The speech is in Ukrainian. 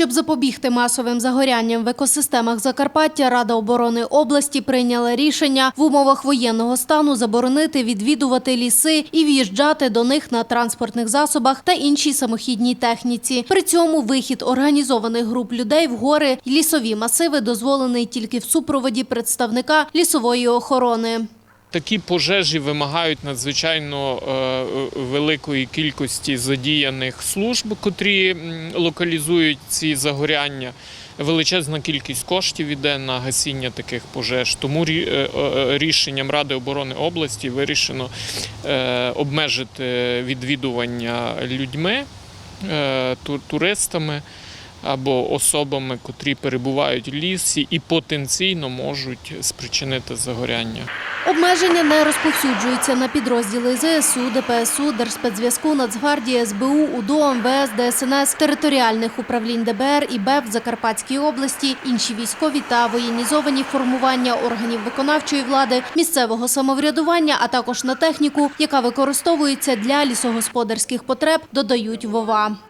Щоб запобігти масовим загорянням в екосистемах Закарпаття, Рада оборони області прийняла рішення в умовах воєнного стану заборонити відвідувати ліси і в'їжджати до них на транспортних засобах та іншій самохідній техніці. При цьому вихід організованих груп людей в гори й лісові масиви дозволений тільки в супроводі представника лісової охорони. Такі пожежі вимагають надзвичайно е, великої кількості задіяних служб, котрі локалізують ці загоряння. Величезна кількість коштів іде на гасіння таких пожеж. Тому е, е, рішенням Ради оборони області вирішено обмежити відвідування людьми, туристами або особами, котрі перебувають в лісі і потенційно можуть спричинити загоряння. Обмеження не розповсюджуються на підрозділи ЗСУ, ДПСУ, Держспецзв'язку, Нацгвардії, СБУ, УДО, МВС, ДСНС, територіальних управлінь ДБР і БЕП в Закарпатській області, інші військові та воєнізовані формування органів виконавчої влади, місцевого самоврядування, а також на техніку, яка використовується для лісогосподарських потреб, додають ВОВА.